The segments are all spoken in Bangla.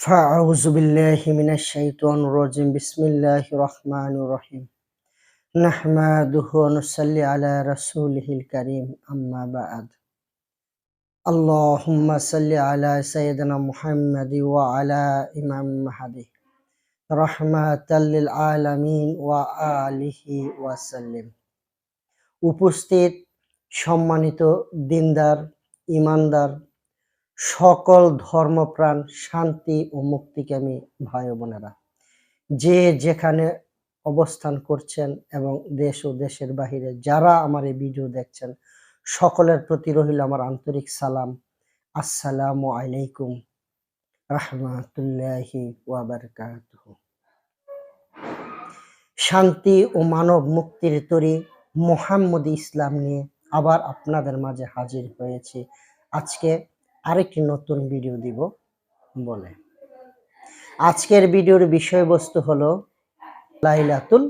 فأعوذ بالله من الشيطان الرجيم بسم الله الرحمن الرحيم نحمده ونصلي على رسوله الكريم أما بعد اللهم صل على سيدنا محمد وعلى إمام مهدي رحمة للعالمين وآله وسلم উপস্থিত সম্মানিত দিনদার ইমানদার সকল ধর্মপ্রাণ শান্তি ও মুক্তিকামী ভাই বোনেরা, যে যেখানে অবস্থান করছেন এবং দেশ ও দেশের বাহিরে যারা আমার এই ভিডিও দেখছেন, সকলের প্রতি রহিল আমার আন্তরিক সালাম। আসসালামু আলাইকুম রহমাতুল্লাহি শান্তি ও মানব মুক্তির তরি মোহাম্মদ ইসলাম নিয়ে আবার আপনাদের মাঝে হাজির হয়েছি। আজকে আরেকটি নতুন ভিডিও দিব বলে। আজকের ভিডিওর বিষয়বস্তু হলো লাইলাতুল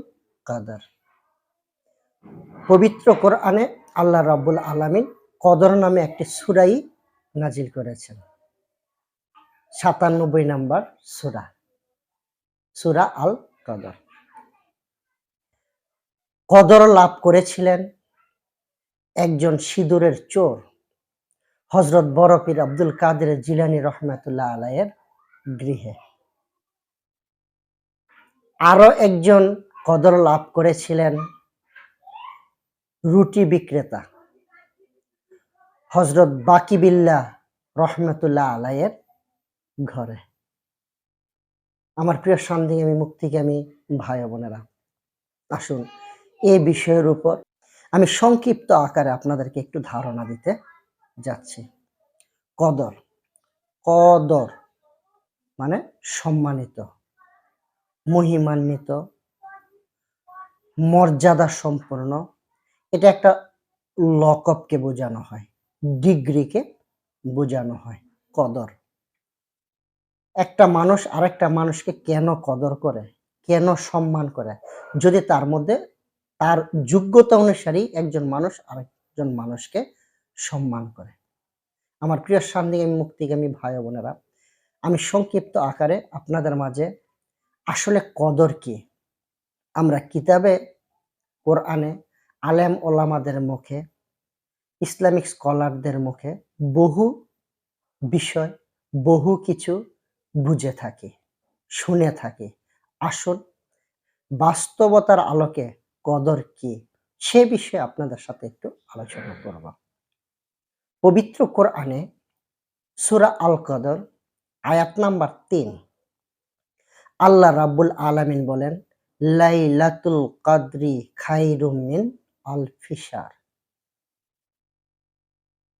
কাদার। পবিত্র কোরআনে আল্লাহ রাব্বুল আলামিন কদর নামে একটি সুরাই নাজিল করেছেন। সাতানব্বই নাম্বার সুরা সুরা আল কদর কদর লাভ করেছিলেন একজন সিঁদুরের চোর। হজরত বরফির আব্দুল কাদের জিলানি রহমাতুল্লাহ আলাইয়ের গৃহে। আরও একজন কদর লাভ করেছিলেন রুটি বিক্রেতা হজরত বাকিবিল্লা রহমতুল্লাহ আলাইয়ের ঘরে। আমার প্রিয় সন্দেহ আমি মুক্তিকামী ভাই ও বোনেরা, আসুন এই বিষয়ের উপর আমি সংক্ষিপ্ত আকারে আপনাদেরকে একটু ধারণা দিতে যাচ্ছি। কদর। কদর মানে সম্মানিত, মহিমান্বিত মর্যাদা সম্পন্ন এটা একটা লকপকে বোঝানো হয়, ডিগ্রিকে বোঝানো হয়, কদর। একটা মানুষ আরেকটা মানুষকে কেন কদর করে, কেন সম্মান করে? যদি তার মধ্যে, তার যোগ্যতা অনুসারী একজন মানুষ আরেকজন মানুষকে সম্মান করে। আমার প্রিয় শান্তিগামী মুক্তিগামী ভাই বোনেরা, আমি সংক্ষিপ্ত আকারে আপনাদের মাঝে আসলে কদর কি? আমরা কিতাবে, কোরআনে আলেম ওলামাদের মুখে, ইসলামিক স্কলারদের মুখে বহু বিষয়, বহু কিছু বুঝে থাকি, শুনে থাকি। আসল বাস্তবতার আলোকে কদর কি? সে বিষয়ে আপনাদের সাথে একটু আলোচনা করব। পবিত্র কোরআনে সুরা আল কদর আয়াত নাম্বার তিন। আল্লাহ রাব্বুল আলামিন বলেন, লাইলাতুল কাদরি খাইরুম মিন আল ফিসার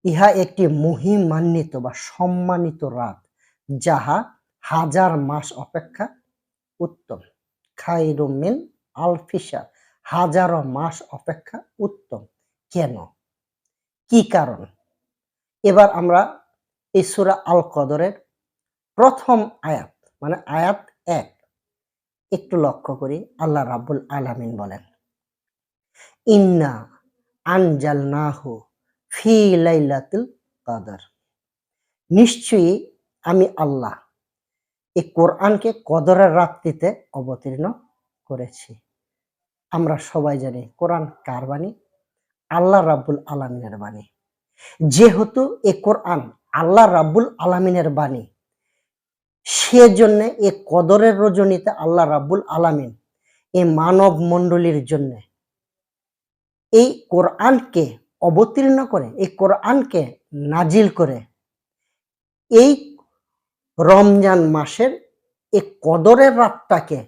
ইহা একটি মহিমান্বিত বা সম্মানিত রাত, যাহা হাজার মাস অপেক্ষা উত্তম। খাইরুমিন আল ফিসার হাজারো মাস অপেক্ষা উত্তম। কেন? কি কারণ? এবার আমরা এই সুরা আল কদরের প্রথম আয়াত মানে আয়াত এক, একটু লক্ষ্য করি, আল্লাহ রাব্বুল আলামিন বলেন, ইন্না আনজাল নাহু ফি লাইলাতুল কাদর। নিশ্চয়ই আমি আল্লাহ এই কোরআনকে কদরের রাত্রিতে অবতীর্ণ করেছি। আমরা সবাই জানি কোরআন কার বাণী? আল্লাহ রাব্বুল আলামিনের বাণী। যেহেতু এ কোরআন আল্লাহ রাব্বুল আলামিনের বাণী, সেজন্য এ কদরের রজনীতে আল্লাহ রাব্বুল আলামিন এ মানব মণ্ডলীর জন্য এই কোরআনকে অবতীর্ণ করে, এই কোরআনকে নাজিল করে এই রমজান মাসের এই কদরের রাতটাকে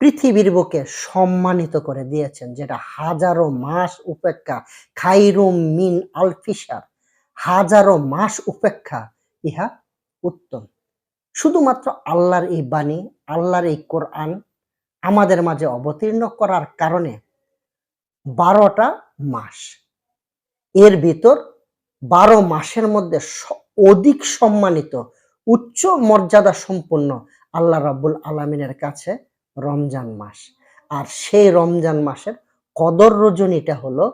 পৃথিবীর বুকে সম্মানিত করে দিয়েছেন, যেটা হাজারো মাস উপেক্ষা খাইরুম মিন আলফিসার হাজারো মাস উপেক্ষা ইহা উত্তম। শুধুমাত্র আল্লাহর এই বাণী, আল্লাহর এই কোরআন আমাদের মাঝে অবতীর্ণ করার কারণে বারোটা মাস। এর ভিতর বারো মাসের মধ্যে অধিক সম্মানিত, উচ্চ মর্যাদা সম্পন্ন আল্লাহ রাব্বুল আলমিনের কাছে রমজান মাস। আর সেই রমজান মাসের কদর রজনীটা হলো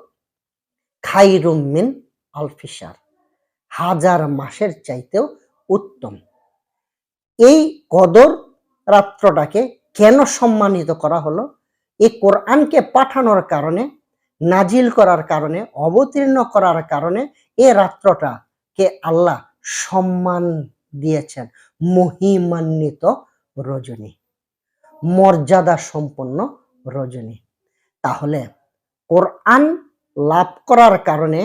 খাইরুম মিন আলফিসার হাজার মাসের চাইতেও উত্তম। এই কদর রাত্রটাকে কেন সম্মানিত করা হলো? এই কোরআনকে পাঠানোর কারণে, নাজিল করার কারণে, অবতীর্ণ করার কারণে এই রাত্রটাকে আল্লাহ সম্মান দিয়েছেন। মহিমান্বিত রজনী। মর্যাদা সম্পন্ন রজনী। তাহলে কোরআন লাভ করার কারণে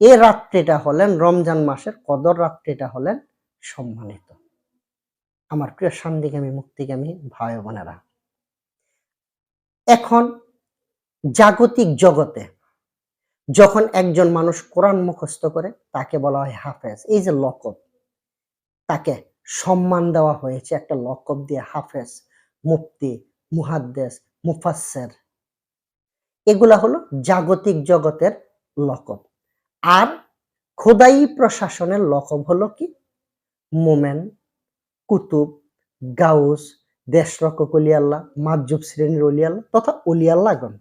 এ রাত্রিটা হলেন, রমজান মাসের কদর রাত্রিটা হলেন সম্মানিত। আমার প্রিয় শান্তিকামী, মুক্তিকামী ভাই বোনেরা, এখন জাগতিক জগতে যখন একজন মানুষ কোরআন মুখস্থ করে, তাকে বলা হয় হাফেজ। এই যে লকব, তাকে সম্মান দেওয়া হয়েছে, একটা লকব দিয়ে হাফেজ। মুফতি, মুহাদ্দেস, মুফাসসের। এগুলা হলো জাগতিক জগতের লকব। আর খোদাই প্রশাসনের লকব হলো কি? মোমেন, কুতুব, গাউস দেশরক্ষক অলিয়াল্লাহ মাজুব শ্রেণির অলিয়াল্লাহ তথা অলিয়াল্লাহগণ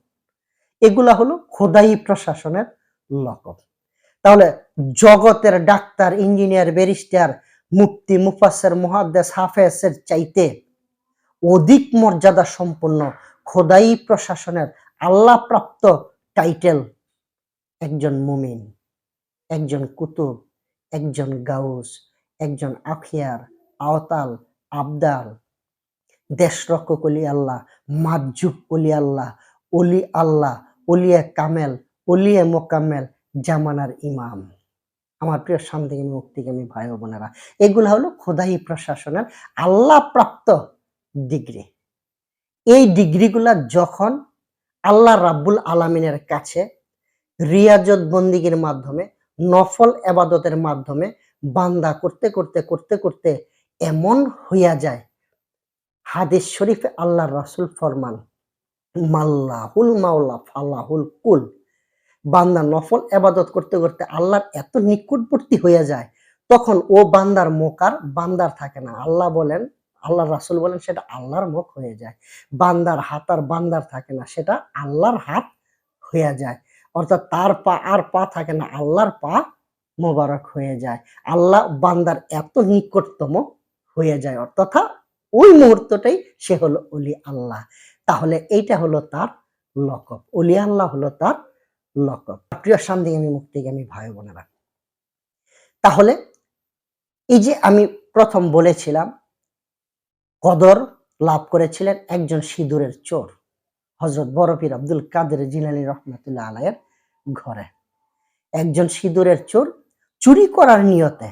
এগুলা হলো খোদাই প্রশাসনের লকব। তাহলে জগতের ডাক্তার, ইঞ্জিনিয়ার, ব্যারিস্টার, মুফতি মুফাসের মুহাদ্দেস, হাফেজের চাইতে অধিক মর্যাদা সম্পন্ন খোদাই প্রশাসনের আল্লাহ প্রাপ্ত টাইটেল একজন মুমিন, একজন কুতুব, একজন গাউস, একজন আখিয়ার, আওতাল, আবদাল, দেশরক্ষক অলি আল্লাহ মাজুব অলি আল্লাহ অলি আল্লাহ অলিয়ে কামেল অলিয়ে মোকাম্মেল, জামানার ইমাম। আমার প্রিয় শান্তিকামী মুক্তিকামী ভাই বোনেরা, এগুলো হলো খোদাই প্রশাসনের আল্লাহ প্রাপ্ত ডিগ্রি। এই ডিগ্রিগুলা যখন আল্লাহ রাব্বুল আলামিনের কাছে রিয়াজত বন্দিগির মাধ্যমে, নফল এবাদতের মাধ্যমে বান্দা করতে করতে করতে করতে এমন হইয়া যায়, হাদিস শরীফে আল্লাহ রাসুল ফরমান, মাল্লাহুল মাওলা ফাল্লাহুল কুল। বান্দা নফল এবাদত করতে করতে আল্লাহর এত নিকটবর্তী হইয়া যায়, তখন ও বান্দার মোকার বান্দার থাকে না। আল্লাহ বলেন আল্লাহ রাসুল বলেন, সেটা আল্লাহর মুখ হয়ে যায়। বান্দার হাত আর বান্দার থাকে না, সেটা আল্লাহর হাত হয়ে যায়। অর্থাৎ তার পা আর পা থাকে না, আল্লাহর পা মোবারক হয়ে যায়। আল্লাহ বান্দার এত নিকটতম হয়ে যায়, অর্থাৎ ওই মুহূর্তটাই সে হলো অলি আল্লাহ। তাহলে এইটা হলো তার লকব অলি আল্লাহ হলো তার লকব। প্রিয় শান্তিগামী মুক্তিগামী ভাই বোনেরা, তাহলে এই যে আমি প্রথম বলেছিলাম কদর লাভ করেছিলেন একজন সিঁদুরের চোর হজরত বরফির আব্দুল কাদের জিলানি রহমতুল্লাহ আলাইয়ের ঘরে। একজন সিঁদুরের চোর চুরি করার নিয়তে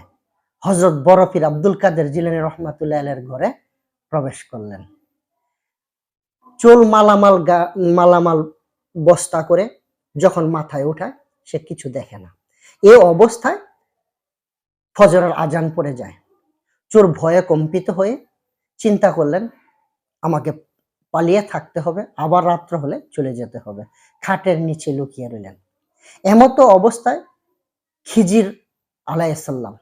হজরত বরফির আব্দুল কাদের জিলানি রহমতুল্লাহ আলাইয়ের ঘরে প্রবেশ করলেন। চোল মালামাল মালামাল বস্তা করে যখন মাথায় উঠায়, সে কিছু দেখে না। এ অবস্থায় ফজরের আজান পড়ে যায়। চোর ভয়ে কম্পিত হয়ে চিন্তা করলেন, আমাকে পালিয়ে থাকতে হবে, আবার রাত্র হলে চলে যেতে হবে। খাটের নিচে লুকিয়ে রইলেন। এমতো অবস্থায় খিজির আলাইসাল্লাম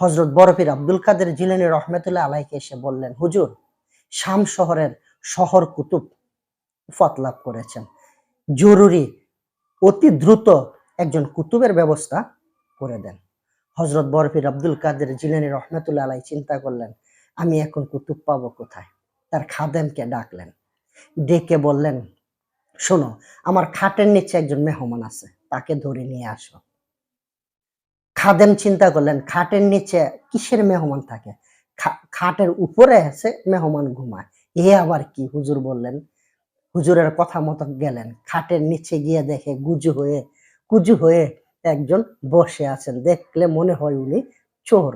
হজরত বরফির আব্দুল কাদের জিলানি রহমতুল্লাহ আলাইকে এসে বললেন, হুজুর, শাম শহরের শহর কুতুব উফাত লাভ করেছেন। জরুরি, অতি দ্রুত একজন কুতুবের ব্যবস্থা করে দেন। হজরত বরফির আব্দুল কাদের জিলানি রহমতুল্লাহ আলাই চিন্তা করলেন আমি এখন কুতুব পাবো কোথায়? তার খাদেমকে ডাকলেন। ডেকে বললেন, শোনো, আমার খাটের নিচে একজন মেহমান আছে, তাকে ধরে নিয়ে আসো। খাদেম চিন্তা করলেন, খাটের নিচে কিসের মেহমান থাকে? খাটের উপরে আছে মেহমান ঘুমায়। এ আবার কি? হুজুর বললেন। হুজুরের কথা মতো গেলেন। খাটের নিচে গিয়ে দেখে গুজু হয়ে কুজু হয়ে একজন বসে আছেন। দেখলে মনে হয় উনি চোর।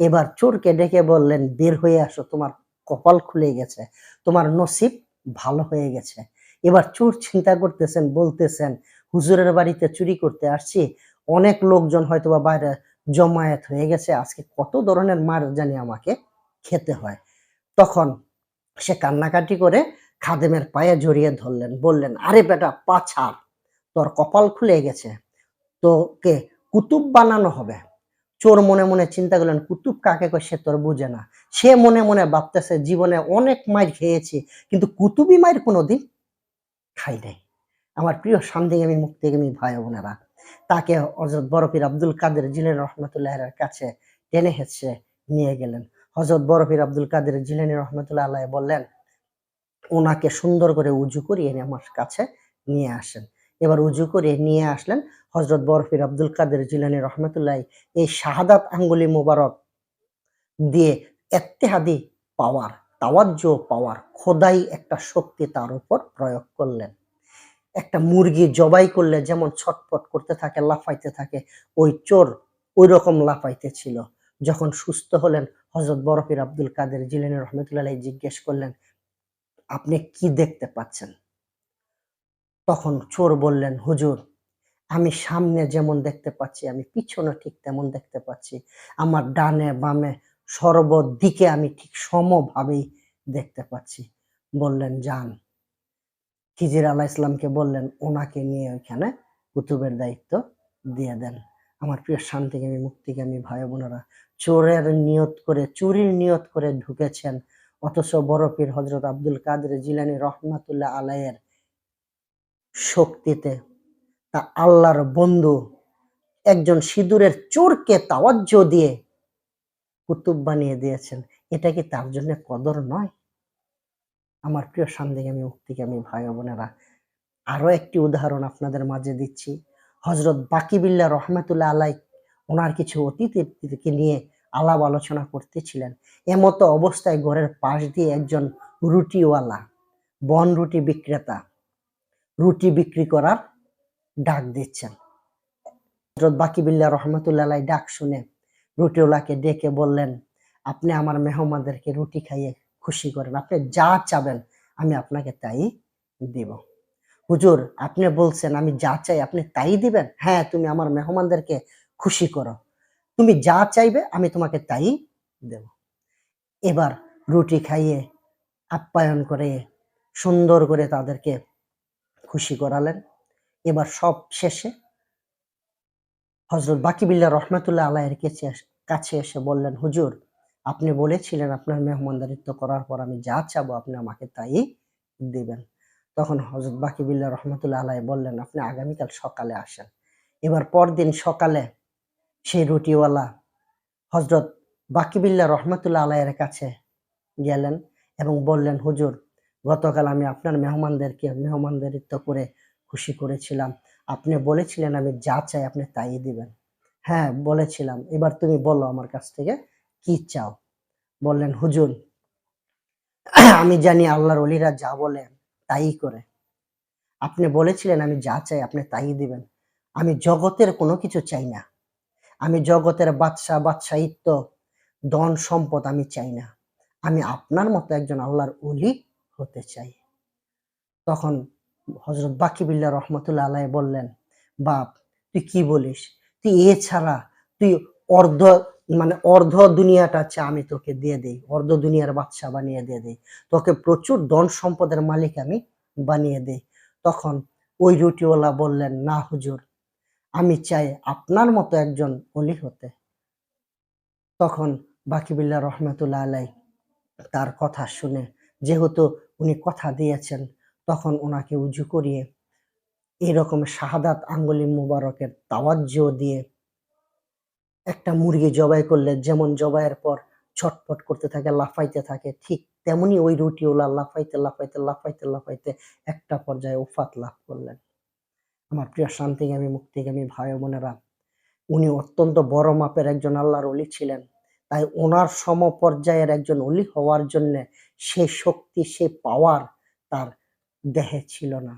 এবার চোরকে ডেকে বললেন, বের হয়ে আসো, তোমার কপাল খুলে গেছে, তোমার নসিব ভালো হয়ে গেছে। এবার চোর চিন্তা করতেছেন, বলতেছেন, হুজুরের বাড়িতে চুরি করতে আসছি, অনেক লোকজন হয়তো বা বাইরে জমায়েত হয়ে গেছে, আজকে কত ধরনের মার জানি আমাকে খেতে হয়। তখন সে কান্নাকাটি করে খাদেমের পায়ে জড়িয়ে ধরলেন, বললেন, আরে বেটা, পা ছাড়, তোর কপাল খুলে গেছে, তোকে কুতুব বানানো হবে। চোর মনে মনে চিন্তা করলেন, কুতুব কাকে কয় সে তোর বুঝে না। সে মনে মনে ভাবতেছে, জীবনে অনেক মাইর খেয়েছি, কিন্তু কুতুবি মাইর কোনোদিন খাই নাই। আমার প্রিয় শান্তিগামী মুক্তিগামী ভাই বোনেরা, তাকে হজরত বরফির আব্দুল কাদের জিলের রহমতুল্লাহ কাছে টেনে হেঁচে নিয়ে গেলেন। হজরত বরফির আব্দুল কাদের জিলানি রহমতুল্লাহ আল্লাহ বললেন ওনাকে সুন্দর করে উজু করিয়ে আমার কাছে নিয়ে আসেন। এবার উজু করে নিয়ে আসলেন হজরত বরফির আব্দুল কাদের জিলানি রহমতুল্লাহ এই শাহাদাত আঙ্গুলি মুবারক দিয়ে এত্তেহাদি পাওয়ার, তাওয়াজ্জ পাওয়ার, খোদাই একটা শক্তি তার উপর প্রয়োগ করলেন। একটা মুরগি জবাই করলে যেমন ছটপট করতে থাকে, লাফাইতে থাকে, ওই চোর ওই রকম লাফাইতে ছিল। যখন সুস্থ হলেন হজরত বরফির আব্দুল কাদের জিলানি রহমতুল্লাহ জিজ্ঞেস করলেন, আপনি কি দেখতে পাচ্ছেন? তখন চোর বললেন, হুজুর, আমি সামনে যেমন দেখতে পাচ্ছি, আমি পিছনে ঠিক তেমন দেখতে পাচ্ছি। আমার ডানে বামে সর্বদিকে আমি ঠিক সমভাবেই দেখতে পাচ্ছি। বললেন, যান। খিজির আলাহ ইসলামকে বললেন, ওনাকে নিয়ে ওইখানে কুতুবের দায়িত্ব দিয়ে দেন। আমার প্রিয় শান্তিকামী, মুক্তিকামী ভাই বোনেরা, চোরের নিয়ত করে, চুরির নিয়ত করে ঢুকেছেন। অথচ বরফির হজরত আব্দুল কাদের জিলানি রহমাতুল্লাহ আলাইয়ের শক্তিতে। তা আল্লাহর বন্ধু একজন সিঁদুরের চোরকে তাওয়াজ্জ দিয়ে কুতুব বানিয়ে দিয়েছেন। এটা কি তার জন্য কদর নয়? আমার প্রিয় সান্দিগামী মুক্তিগামী ভাই বোনেরা আরও একটি উদাহরণ আপনাদের মাঝে দিচ্ছি। হজরত বাকিবিল্লা রহমাতুল্লাহ আলাই ওনার কিছু অতিথিকে নিয়ে আলাপ আলোচনা করতেছিলেন। এমতো অবস্থায় ঘরের পাশ দিয়ে একজন রুটিওয়ালা, বন রুটি বিক্রেতা রুটি বিক্রি করার ডাক দিচ্ছেন। হজরত বাকিবিল্লা রহমতুল্লাহ ডাক শুনে রুটিওয়ালাকে ডেকে বললেন, আপনি আমার মেহমানদেরকে রুটি খাইয়ে খুশি করেন। আপনি যা চাবেন আমি আপনাকে তাই দিব। হুজুর, আপনি বলছেন আমি যা চাই আপনি তাই দিবেন? হ্যাঁ তুমি আমার মেহমানদেরকে খুশি করো। তুমি যা চাইবে আমি তোমাকে তাই দেব। এবার রুটি খাইয়ে আপ্যায়ন করে সুন্দর করে তাদেরকে খুশি করালেন। এবার সব শেষে হজরত বাকিবিল্লা রহমতুল্লাহ আলাহের কাছে কাছে এসে বললেন, হুজুর, আপনি বলেছিলেন আপনার মেহমানদারিত্ব করার পর আমি যা চাবো আপনি আমাকে তাই দিবেন। তখন হজরত বাকিবিল্লা রহমতুল্লাহ আলাই বললেন, আপনি আগামীকাল সকালে আসেন। এবার পরদিন সকালে সেই রুটিওয়ালা হজরত বাকিবিল্লা রহমতুল্লাহ আলাইয়ের কাছে গেলেন এবং বললেন, হুজুর গতকাল আমি আপনার মেহমানদেরকে, মেহমানদারিত্ব করে খুশি করেছিলাম। আপনি বলেছিলেন, আমি যা চাই আপনি তাই দিবেন। হ্যাঁ বলেছিলাম। এবার তুমি বলো আমার কাছ থেকে, কি চাও? বললেন, হুজুর, আমি জানি আল্লাহর অলিরা যা বলে তাই করে। আপনি বলেছিলেন, আমি যা চাই আপনি তাই দিবেন। আমি জগতের কোনো কিছু চাই না। আমি জগতের বাদশা বাদশাহিত্য ধন সম্পদ আমি চাই না। আমি আপনার মতো একজন আল্লাহর অলি হতে চাই। তখন হজরত বাকিবিল্লা রহমতুল্লাহ আলাই বললেন, বাপ, তুই কি বলিস? তুই এছাড়া তুই অর্ধ মানে অর্ধ দুনিয়াটা চা আমি তোকে দিয়ে দেই, অর্ধ দুনিয়ার বাচ্চা বানিয়ে দিয়ে দেই। তোকে প্রচুর ধন সম্পদের মালিক আমি বানিয়ে দেই। তখন ওই রুটিওয়ালা বললেন, না হুজুর, আমি চাই আপনার মতো একজন অলি হতে। তখন বাকিবিল্লা রহমতুল্লাহ আলাই তার কথা শুনে, যেহেতু উনি কথা দিয়েছেন, তখন ওনাকে উজু করিয়ে এরকম শাহাদাত আঙ্গুলি মুবারকের তাওয়াজ্জ দিয়ে একটা মুরগি জবাই করলে যেমন জবাইয়ের পর ছটফট করতে থাকে, লাফাইতে থাকে, ঠিক তেমনি ওই রুটিওলা লাফাইতে লাফাইতে লাফাইতে লাফাইতে একটা পর্যায়ে উফাত লাভ করলেন। আমার প্রিয় শান্তিগামী, মুক্তিগামী ভাই বোনেরা, উনি অত্যন্ত বড় মাপের একজন আল্লাহর অলি ছিলেন। তাই ওনার সম পর্যায়ের একজন অলি হওয়ার জন্য সে শক্তি, সে পাওয়ার তার দেহে ছিল না।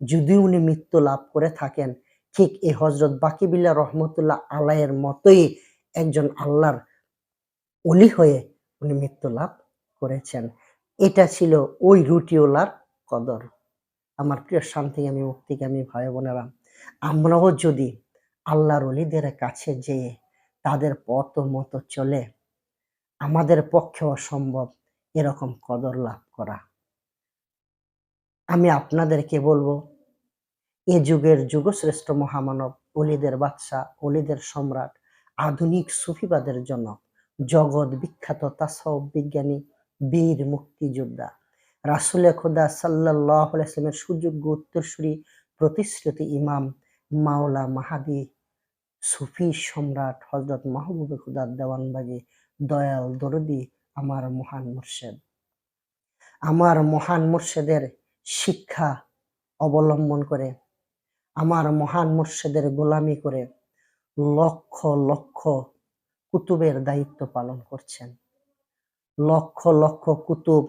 যদি উনি মৃত্যু লাভ করে থাকেন, ঠিক এই হজরত বাকিবিল্লা রহমতুল্লাহ আলাইয়ের মতোই একজন আল্লাহর অলি হয়ে উনি মৃত্যু লাভ করেছেন। এটা ছিল ওই রুটিওলার কদর। আমার প্রিয় শান্তি আমি মুক্তিকামী ভাই বোনেরা, আমরাও যদি আল্লাহর অলিদের কাছে যেয়ে তাদের পথ মতো চলে, আমাদের পক্ষে অসম্ভব। এরকম কদর লাভ করা। আমি আপনাদেরকে বলব, এ যুগের যুগশ্রেষ্ঠ মহামানব অলিদের বাদশাহ অলিদের সম্রাট, আধুনিক সুফিবাদের জনক, জগৎ বিখ্যাত তাসব বিজ্ঞানী, বীর মুক্তিযোদ্ধা। রাসুলে খোদা সাল্লাহ আলাইসলামের সুযোগ্য উত্তরসূরি প্রতিশ্রুতি ইমাম মাওলা মাহাদি, সুফি সম্রাট হজরত মাহবুবে খুদার দেওয়ানবাগি দয়াল দরদি আমার মহান মুর্শেদ। আমার মহান মুর্শেদের শিক্ষা অবলম্বন করে, আমার মহান মুর্শেদের গোলামি করে লক্ষ লক্ষ কুতুবের দায়িত্ব পালন করছেন। লক্ষ লক্ষ কুতুব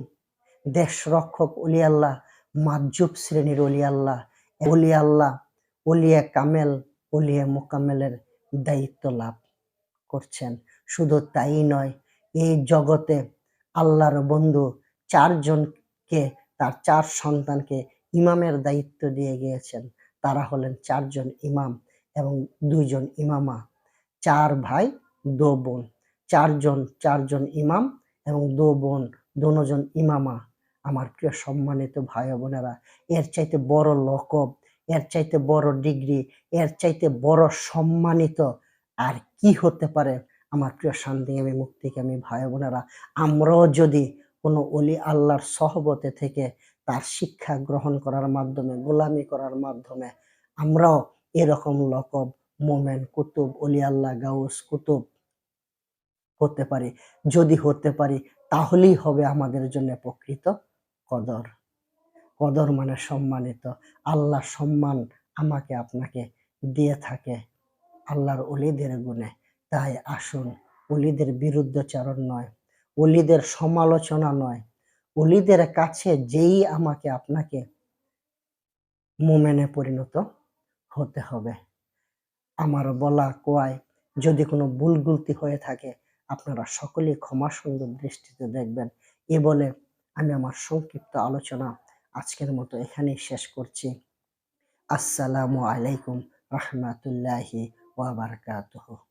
দেশ রক্ষক অলিয়াল্লাহ মাজুব শ্রেণির অলি আল্লাহ অলি আল্লাহ অলিয়া কামেল, অলিয়া মোকামেলের দায়িত্ব লাভ করছেন। শুধু তাই নয় এই জগতে আল্লাহর বন্ধু চারজনকে, তার চার সন্তানকে ইমামের দায়িত্ব দিয়ে গিয়েছেন। তারা হলেন চারজন ইমাম এবং দুইজন ইমামা। চার ভাই, দো বোন। চারজন চারজন ইমাম এবং দো বোন দোনোজন ইমামা। আমার প্রিয় সম্মানিত ভাই বোনেরা, এর চাইতে বড় লকব, এর চাইতে বড় ডিগ্রি, এর চাইতে বড় সম্মানিত আর কি হতে পারে আমার প্রিয় শান্তিকামী আমি ভাই বোনেরা, আমরাও যদি কোনো অলি আল্লাহর সহবতে থেকে তার শিক্ষা গ্রহণ করার মাধ্যমে, গোলামি করার মাধ্যমে, আমরাও এরকম লকব, মোমেন, কুতুব, অলি আল্লাহ, গাউস, কুতুব হতে পারি। যদি হতে পারি, তাহলেই হবে আমাদের জন্য প্রকৃত কদর। কদর মানে সম্মানিত। আল্লাহ সম্মান আমাকে আপনাকে দিয়ে থাকে আল্লাহর অলিদের গুণে। তাই আসুন, অলিদের বিরুদ্ধচারণ নয়, অলিদের সমালোচনা নয়, অলিদের কাছে যেই আমাকে আপনাকে মোমেনে পরিণত হতে হবে। আমার বলা কোয়ায় যদি কোনো ভুল গুলতি হয়ে থাকে, আপনারা সকলেই ক্ষমা সুন্দর দৃষ্টিতে দেখবেন। এ বলে আমি আমার সংক্ষিপ্ত আলোচনা আজকের মতো এখানেই শেষ করছি। আসসালামু আলাইকুম রহমতুল্লাহি ওয়াবারকাতুহু